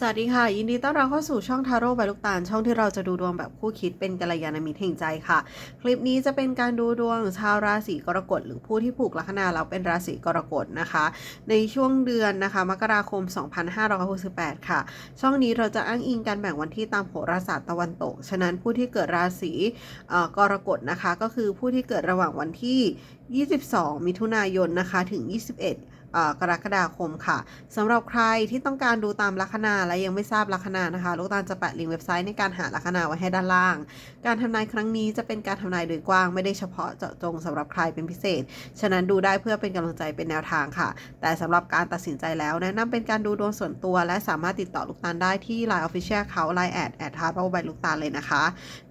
สวัสดีค่ะ ยินดีต้อนรับเข้าสู่ช่องทาโร่ใบลูกตาล ช่องที่เราจะดูดวงแบบคู่คิดเป็นกัลยาณมิตรแห่งใจค่ะ คลิปนี้จะเป็นการดูดวงชาวราศีกรกฎหรือผู้ที่ผูกลัคนาแล้วเป็นราศีกรกฎนะคะ ในช่วงเดือนนะคะมกราคม 2568 ค่ะ ช่องนี้เราจะอ้างอิงการแบ่งวันที่ตามโหราศาสตร์ตะวันตก ฉะนั้นผู้ที่เกิดราศีอ่อกรกฎนะคะ ก็คือผู้ที่เกิดระหว่างวันที่ 22 มิถุนายนนะคะถึง 21 กรกฎาคมค่ะสำหรับใครที่ต้องการดูตามลัคนาและยังไม่ทราบลัคนานะคะ ลูกตาลจะแปะลิงก์เว็บไซต์ในการหาลัคนาไว้ให้ด้านล่าง การทำนายครั้งนี้จะเป็นการทำนายโดยกว้างไม่ได้เฉพาะเจาะจงสำหรับใครเป็นพิเศษ ฉะนั้นดูได้เพื่อเป็นกำลังใจเป็นแนวทางค่ะ แต่สำหรับการตัดสินใจแล้วแนะนำเป็นการดูดวงส่วนตัวและสามารถติดต่อลูกตาลได้ที่ Line Official เขา Line แอดแอดทาร์โรใบลูกตาลเลยนะคะ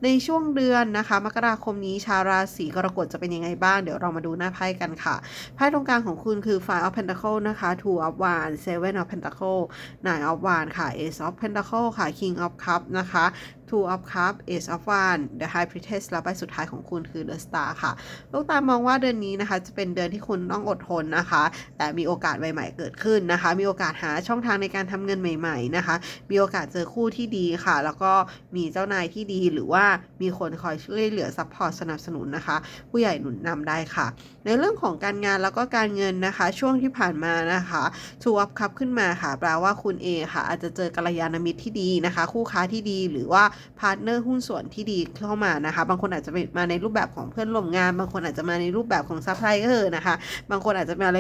ในช่วงเดือนนะคะ มกราคมนี้ชาวราศีกรกฎจะเป็นยังไงบ้างเดี๋ยวเรามาดูหน้าไพ่กันค่ะไพ่ตรงกลางของคุณคือ Five of Pentacle นะคะ Two of Wands Seven of Pentacle Nine of Wands ค่ะ Ace of Pentacle ค่ะ King of Cup นะคะ Two of Cup Ace of Wands The High Priestess แล้วใบสุดท้ายของคุณคือ The Star ค่ะ ลูกตามมองว่าเดือนนี้นะคะ จะเป็นเดือนที่คุณต้องอดทนนะคะ แต่มีโอกาสใหม่ๆเกิดขึ้นนะคะ มีโอกาสหาช่องทางในการทำเงินใหม่ ๆนะคะ มีโอกาสเจอคู่ที่ดีค่ะ แล้วก็มีเจ้านายที่ดีหรือว่ามีคนคอยช่วยเหลือซัพพอร์ตสนับสนุนนะคะ ผู้ใหญ่หนุนนำได้ค่ะ ในเรื่องของการงานแล้วก็การเงินนะคะ ช่วงที่ผ่านมานะคะทูอัพคัพขึ้นมาค่ะ แปลว่าคุณเองค่ะ อาจจะเจอกัลยาณมิตรที่ดีนะคะ คู่ค้าที่ดีหรือว่าพาร์ทเนอร์หุ้นส่วนที่ดีเข้ามานะคะ บางคนอาจจะมาในรูปแบบของเพื่อนร่วมงาน บางคนอาจจะมาในรูปแบบของซัพพลายเออร์นะคะ บางคนอาจจะมาใน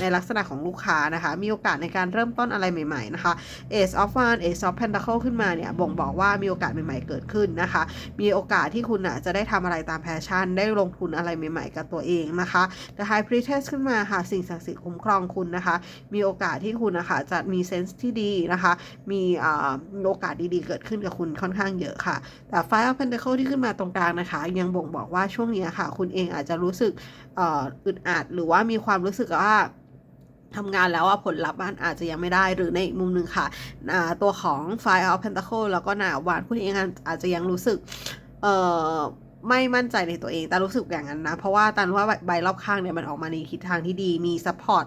ในลักษณะของลูกค้านะคะ มีโอกาสในการเริ่มต้นอะไรใหม่ๆนะคะ Ace of Wands Ace of Pentacle ขึ้นมาเนี่ยบ่งบอกว่ามีโอกาสใหม่ๆเกิดขึ้นนะคะ มีโอกาสที่คุณอะจะได้ทำอะไรตามแพชชั่น ได้ลงทุนอะไรใหม่ๆ กับตัวเองนะคะ The High Priestess ขึ้นมาค่ะสิ่งศักดิ์สิทธิ์คุ้มครองคุณนะคะ มีโอกาสที่คุณนะคะจะมีเซนส์ที่ดีนะคะ มีโอกาสดีๆเกิดขึ้นกับคุณค่อนข้างเยอะค่ะ แต่ Five of Pentacle ที่ขึ้นมาตรงกลางนะคะ ยังบ่งบอกว่าช่วงนี้ค่ะ คุณเองอาจจะรู้สึกอึดอัดหรือว่ามีความรู้สึกว่าทำงานแล้วว่าผลลัพธ์มันอาจจะยังไม่ได้หรือในอีกมุมหนึ่งค่ะ ตัวของ Five of Pentacle แล้วก็หนาวานคุณเองอาจจะยังรู้สึกเไม่มั่นใจในตัวเอง แต่รู้สึกอย่างนั้นนะ เพราะว่าตันว่าใบรอบข้างเนี่ยมันออกมาในทิศทางที่ดี มีซัพพอร์ต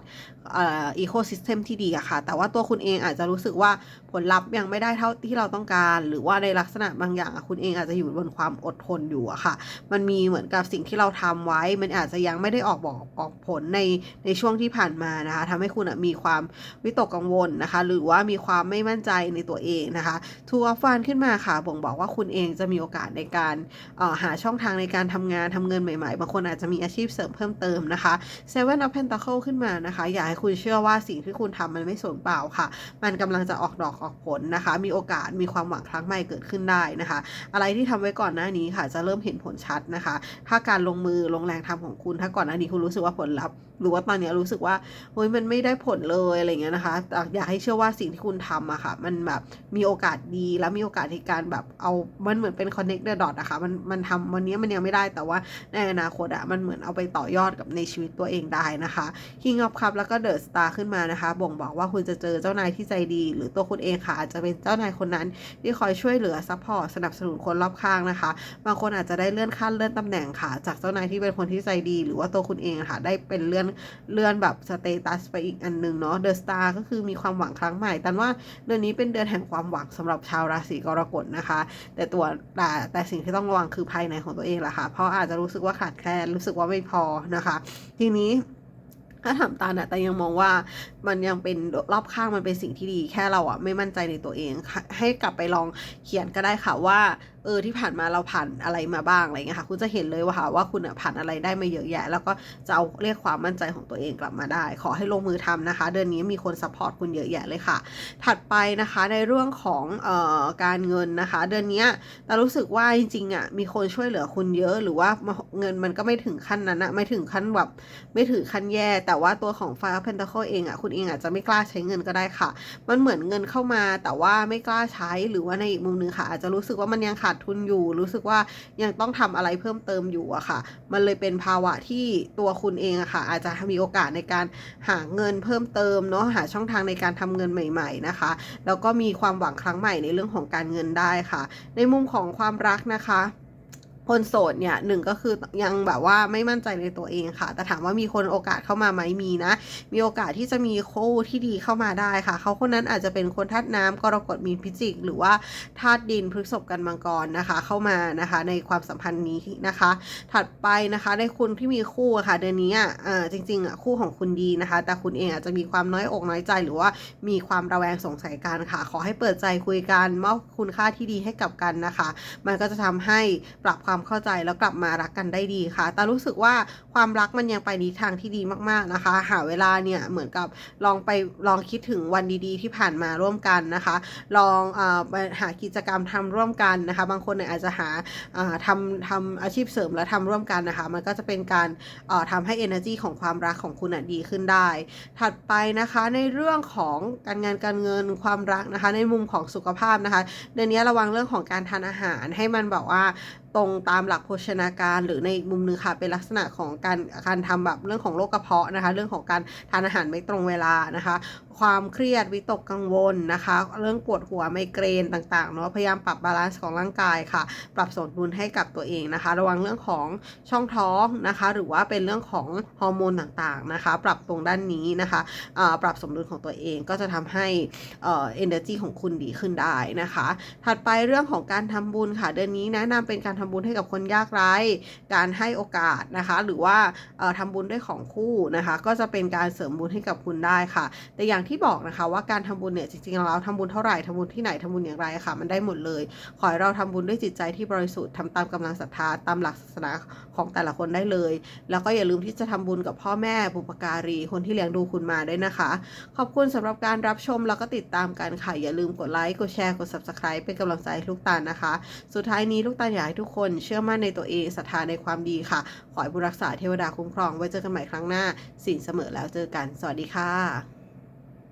เอ่ออีโคซิสเต็มที่ดีอะค่ะ แต่ว่าตัวคุณเองอาจจะรู้สึกว่าผลลัพธ์ยังไม่ได้เท่าที่เราต้องการ หรือว่าในลักษณะบางอย่างอะคุณเองอาจจะอยู่บนความอดทนอยู่อะค่ะ มันมีเหมือนกับสิ่งที่เราทำไว้ มันอาจจะยังไม่ได้ออกบอกออกผลในในช่วงที่ผ่านมานะคะทำให้คุณอะมีความวิตกกังวลนะคะ หรือว่ามีความไม่มั่นใจในตัวเองนะคะทูอัฟฟานขึ้นมาค่ะบ่งบอกว่าคุณเองจะมีโอกาสในการอ่อหาชช่องทางในการทำงานทำเงินใหม่ๆ บางคนอาจจะมีอาชีพเสริมเพิ่มเติมนะคะ Seven of Pentacle ขึ้นมานะคะ อยากให้คุณเชื่อว่าสิ่งที่คุณทำมันไม่สูญเปล่าค่ะ มันกำลังจะออกดอกออกผลนะคะ มีโอกาสมีความหวังครั้งใหม่เกิดขึ้นได้นะคะ อะไรที่ทำไว้ก่อนหน้านี้ค่ะ จะเริ่มเห็นผลชัดนะคะ ถ้าการลงมือลงแรงทำของคุณถ้าก่อนหน้านี้คุณรู้สึกว่าผลลัพธ์หรือว่าตอนนี้รู้สึกว่าเฮ้ยมันไม่ได้ผลเลยอะไรเงี้ยนะคะแต่อยากให้เชื่อว่าสิ่งที่คุณทำอะค่ะ มันแบบมีโอกาสดีแล้วมีโอกาสในการแบบเอามันเหมือนเป็น connect the dot อะค่ะมันมันทำวันนี้มันยังไม่ได้แต่ว่าในอนาคตอะมันเหมือนเอาไปต่อยอดกับในชีวิตตัวเองได้นะคะ King of Cup แล้วก็ The Star ขึ้นมานะคะ บ่งบอกว่าคุณจะเจอเจ้านายที่ใจดี หรือตัวคุณเองค่ะอาจจะเป็นเจ้านายคนนั้นที่คอยช่วยเหลือซัพพอร์ตสนับสนุนคนรอบข้างนะคะ บางคนอาจจะได้เลื่อนขั้นเลื่อนตำแหน่งค่ะ จากเจ้านายที่เป็นคนที่ใจดี หรือว่าตัวคุณเองค่ะได้เป็นเลื่อนเลื่อนแบบสเตตัสไปอีกอันหนึงเนาะ The Star ก็คือมีความหวังครั้งใหม่แต่ว่าเดือนนี้เป็นเดือนแห่งความหวังสำหรับชาวราศีกรกฎนะคะ แต่ตัวแต่แต่สิ่งที่ต้องระวังคือภายในของตัวเองแหละค่ะ เพราะอาจจะรู้สึกว่าขาดแคลนรู้สึกว่าไม่พอนะคะ ทีนี้ถ้าถามตาเนี่ยแต่ยังมองว่ามันยังเป็นรอบข้างมันเป็นสิ่งที่ดี แค่เราอะไม่มั่นใจในตัวเอง ให้กลับไปลองเขียนก็ได้ค่ะว่า เออที่ผ่านมาเราผ่านอะไรมาบ้างอะไรเงี้ยค่ะคุณจะเห็นเลยว่าค่ะว่าคุณอะผ่านอะไรได้มาเยอะแยะ แล้วก็จะเอาเรียกความมั่นใจของตัวเองกลับมาได้ ขอให้ลงมือทำนะคะ เดือนนี้มีคนซัพพอร์ตคุณเยอะแยะเลยค่ะ ถัดไปนะคะในเรื่องของเอ่อการเงินนะคะ เดือนนี้ยแต่รู้สึกว่าจริงๆอะมีคนช่วยเหลือคุณเยอะหรือว่าเงินมันก็ไม่ถึงขั้นนั้นอะไม่ถึงขั้นแบบไม่ถึงขั้นแย่ แต่ว่าตัวของ Fire of Pentacle เองอะคุณเองอาจจะไม่กล้าใช้เงินก็ได้ค่ะ มันเหมือนเงินเข้ามา แต่ว่าไม่กล้าใช้หรือว่าในอีกมุมหนึงค่ะ อาจจะรู้สึกว่ามันยังขาดทุนอยู่ รู้สึกว่ายังต้องทำอะไรเพิ่มเติมอยู่อะค่ะ มันเลยเป็นภาวะที่ตัวคุณเองอะค่ะ อาจจะมีโอกาสในการหาเงินเพิ่มเติมเนาะหาช่องทางในการทำเงินใหม่ ๆนะคะ แล้วก็มีความหวังครั้งใหม่ในเรื่องของการเงินได้ค่ะ ในมุมของความรักนะคะ คนโสดเนี่ยหนึ่งก็คือยังแบบว่าไม่มั่นใจในตัวเองค่ะ แต่ถามว่ามีคนโอกาสเข้ามาไหมมีนะ มีโอกาสที่จะมีคู่ที่ดีเข้ามาได้ค่ะ เขาคนนั้นอาจจะเป็นคนธาตุน้ำกรกฎมีนพิจิก หรือว่าธาตุดินพฤกษภกันมังกรนะคะ เข้ามานะคะ ในความสัมพันธ์นี้นะคะ ถัดไปนะคะในคุณที่มีคู่ะค่ะเดือนนี้อะเอ่อจริงๆอะคู่ของคุณดีนะคะ แต่คุณเองอาจจะมีความน้อยอกน้อยใจ หรือว่ามีความระแวงสงสัยกันค่ะ ขอให้เปิดใจคุยกันมอบคุณค่าที่ดีให้กับกันนะคะ มันก็จะทำให้ปรับความเข้าใจแล้วกลับมารักกันได้ดีค่ะแต่รู้สึกว่าความรักมันยังไปในทางที่ดีมากๆนะคะ หาเวลาเนี่ยเหมือนกับลองไปลองคิดถึงวันดีๆ ที่ผ่านมาร่วมกันนะคะ ลองอหากิจกรรมทำร่วมกันนะคะ บางคนเนี่ยอาจจะหาทำทำอาชีพเสริมแล้วทำร่วมกันนะคะ มันก็จะเป็นการเอ่อทำให้ energy ของความรักของคุณดีขึ้นได้ ถัดไปนะคะในเรื่องของการงานการเงินความรักนะคะ ในมุมของสุขภาพนะคะเดือนนี้ระวังเรื่องของการทานอาหารให้มันแบบว่า ตรงตามหลักโภชนาการ หรือในมุมนึงค่ะเป็นลักษณะของการการทำแบบเรื่องของโรคกระเพาะนะคะ เรื่องของการทานอาหารไม่ตรงเวลานะคะ ความเครียดวิตกกังวลนะคะ เรื่องปวดหัวไมเกรนต่างๆเนาะพยายามปรับบาลานซ์ของร่างกายค่ะ ปรับสมดุลให้กับตัวเองนะคะ ระวังเรื่องของช่องท้องนะคะ หรือว่าเป็นเรื่องของฮอร์โมนต่างๆนะคะ ปรับตรงด้านนี้นะคะอ่าปรับสมดุลของตัวเองก็จะทำให้เอ่อ energy ของคุณดีขึ้นได้นะคะ ถัดไปเรื่องของการทำบุญค่ะ เดือนนี้แนะนำเป็นการทำบุญให้กับคนยากไร้ การให้โอกาสนะคะ หรือว่าเอ่อทำบุญด้วยของคู่นะคะ ก็จะเป็นการเสริมบุญให้กับคุณได้ค่ะ แต่อย่างที่บอกนะคะว่าการทำบุญเนี่ยจริงๆแล้วทำบุญเท่าไหร่ทำบุญที่ไหนทำบุญอย่างไรค่ะ มันได้หมดเลย ขอให้เราทำบุญด้วยจิตใจที่บริสุทธิ์ทำตามกำลังศรัทธาตามหลักศาสนาของแต่ละคนได้เลย แล้วก็อย่าลืมที่จะทำบุญกับพ่อแม่บุปการี คนที่เลี้ยงดูคุณมาด้วยนะคะ ขอบคุณสำหรับการรับชมแล้วก็ติดตามกันค่ะอย่าลืมกดไลค์กดแชร์กด subscribe เป็นกำลังใจลูกตาลนะคะ สุดท้ายนี้ลูกตาลอยากให้ทุกคนเชื่อมั่นในตัวเองศรัทธาในความดีค่ะ ขอให้บุรักษาเทวดาคุ้มครองไว้เจอกันใหม่ครั้งหน้าสิ่งเสมอแล้วเจอกัน สวัสดีค่ะ